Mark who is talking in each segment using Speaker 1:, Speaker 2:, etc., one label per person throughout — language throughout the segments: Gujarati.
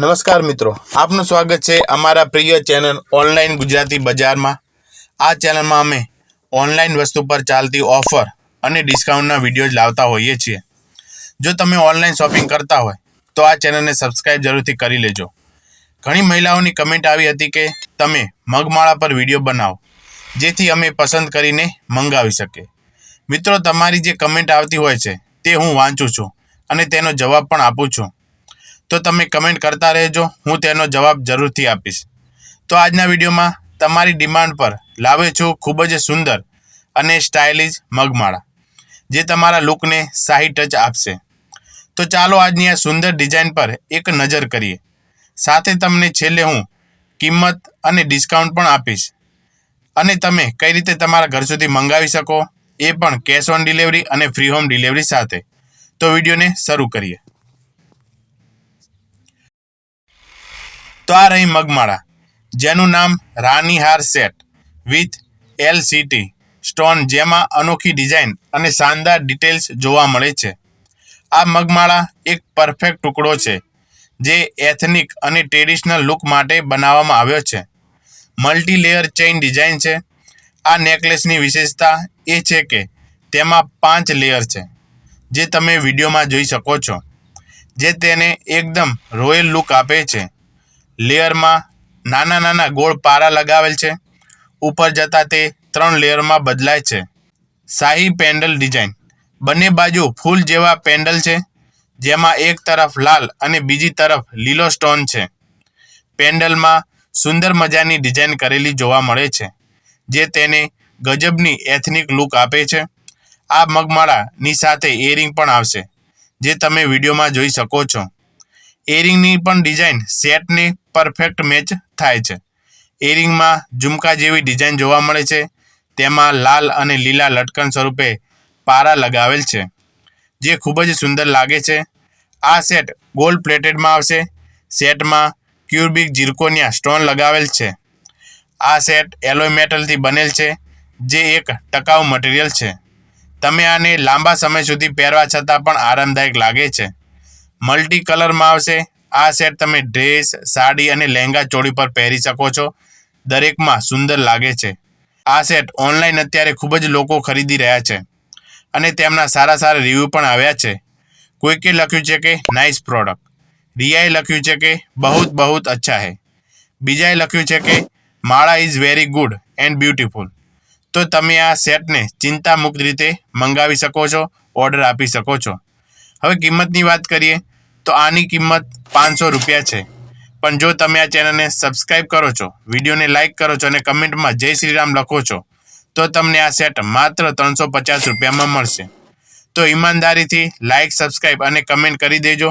Speaker 1: નમસ્કાર મિત્રો, આપનું સ્વાગત છે અમારા પ્રિય ચેનલ ઓનલાઈન ગુજરાતી બજારમાં. આ ચેનલમાં અમે ઓનલાઈન વસ્તુ પર ચાલતી ઓફર અને ડિસ્કાઉન્ટના વીડિયો લાવતા હોઈએ છીએ. જો તમે ઓનલાઈન શોપિંગ કરતા હોય, તો આ ચેનલને સબસ્ક્રાઈબ જરૂરથી કરી લેજો. ઘણી મહિલાઓની કમેન્ટ આવી હતી કે, તમે મગમાળા પર વીડિયો બનાવો, જેથી અમે પસંદ કરીને મંગાવી શકીએ. મિત્રો, તમારી જે કમેન્ટ આવતી હોય છે, તે હું વાંચું છું અને તેનો જવાબ પણ આપું છું. તો તમે કમેન્ટ કરતા રહેજો, હું તેનો જવાબ જરૂરથી આપીશ. તો આજના વિડીયોમાં તમારી ડિમાન્ડ પર લાવે છું ખૂબ જ સુંદર અને સ્ટાઇલિશ મગમાળા, જે તમારા લુકને શાહી ટચ આપશે. તો ચાલો આજની આ સુંદર ડિઝાઇન પર એક નજર કરીએ. સાથે તમને છેલ્લે હું કિંમત અને ડિસ્કાઉન્ટ પણ આપીશ. અને તમે કઈ રીતે તમારા ઘર સુધી મંગાવી શકો, એ પણ કેશ ઓન ડિલિવરી અને ફ્રી હોમ ડિલિવરી સાથે. તો વિડીયોને શરૂ કરીએ. તો આ રહી મગમાળા, જેનું નામ રાનીહાર સેટ વિથ એલસીટી સ્ટોન, જેમાં અનોખી ડિઝાઇન અને શાનદાર ડિટેલ્સ જોવા મળે છે. આ મગમાળા એક પરફેક્ટ ટુકડો છે, જે એથનિક અને ટ્રેડિશનલ લુક માટે બનાવવામાં આવ્યો છે. મલ્ટી લેયર ચેઇન ડિઝાઇન છે. આ નેકલેસની વિશેષતા એ છે કે તેમાં પાંચ લેયર છે, જે તમે વિડીયોમાં જોઈ શકો છો, જે તેને એકદમ રોયલ લુક આપે છે. લેયરમાં નાના નાના ગોળ પારા લગાવેલ છે. ઉપર જતાં તે ત્રણ લેયરમાં બદલાય છે. શાહી પેન્ડલ ડિઝાઇન. બંને બાજુ ફૂલ જેવા પેન્ડલ છે, જેમાં એક તરફ લાલ અને બીજી તરફ લીલો સ્ટોન છે. પેન્ડલમાં સુંદર મજાની ડિઝાઇન કરેલી જોવા મળે છે, જે તેને ગજબની એથનિક લુક આપે છે. આ મગમાળાની સાથે એરિંગ પણ આવશે, જે તમે વિડીયોમાં જોઈ શકો છો. એરિંગની પણ ડિઝાઇન સેટને પરફેક્ટ મેચ થાય છે. એરિંગમાં ઝુમકા જેવી ડિઝાઇન જોવા મળે છે. તેમાં લાલ અને લીલા લટકન સ્વરૂપે પારા લગાવેલ છે. જે ખૂબ જ સુંદર લાગે છે. આ સેટ ગોલ્ડ પ્લેટેડમાં આવશે. સેટમાં ક્યુબિક ઝિરકોનિયા સ્ટોન લગાવેલ છે. આ સેટ એલોય મેટલથી બનેલ છે, જે એક ટકાઉ મટીરિયલ છે. તમે આને લાંબા સમય સુધી પહેરવા છતાં પણ આરામદાયક લાગે છે. મલ્ટી કલરમાં આવશે. આ સેટ તમે ડ્રેસ, સાડી અને લહેંગા ચોળી પર પહેરી શકો છો. દરેકમાં સુંદર લાગે છે. આ સેટ ઓનલાઈન અત્યારે ખૂબ જ લોકો ખરીદી રહ્યા છે અને તેમના સારા સારા રિવ્યૂ પણ આવ્યા છે. કોઈકે લખ્યું છે કે, નાઇસ પ્રોડક્ટ. રિયાએ લખ્યું છે કે, બહુત બહુત અચ્છા હૈ. બીજાએ લખ્યું છે કે, માળા is very good and beautiful. તો તમે આ સેટને ચિંતામુક્ત રીતે મંગાવી શકો છો, ઓર્ડર આપી શકો છો. હવે કિંમતની વાત કરીએ તો આની કિંમત પાંચસો રૂપિયા છે. પણ જો તમે આ ચેનલને સબસ્ક્રાઈબ કરો છો, વિડીયોને લાઇક કરો છો અને કમેન્ટમાં જય શ્રી રામ લખો છો, તો તમને આ સેટ માત્ર ત્રણસો પચાસ રૂપિયામાં મળશે. તો ઈમાનદારીથી લાઇક સબસ્ક્રાઈબ અને કમેન્ટ કરી દેજો.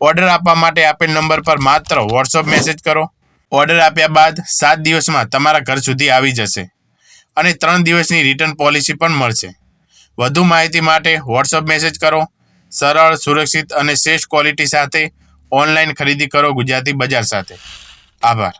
Speaker 1: ઓર્ડર આપવા માટે આપેલ નંબર પર માત્ર વોટ્સઅપ મેસેજ કરો. ઓર્ડર આપ્યા બાદ સાત દિવસમાં તમારા ઘર સુધી આવી જશે અને ત્રણ દિવસની રિટર્ન પોલિસી પણ મળશે. વધુ માહિતી માટે વોટ્સઅપ મેસેજ કરો. સરળ સુરક્ષિત અને શ્રેષ્ઠ ક્વોલિટી સાથે ઓનલાઈન ખરીદી કરો ગુજરાતી બજાર સાથે. આભાર.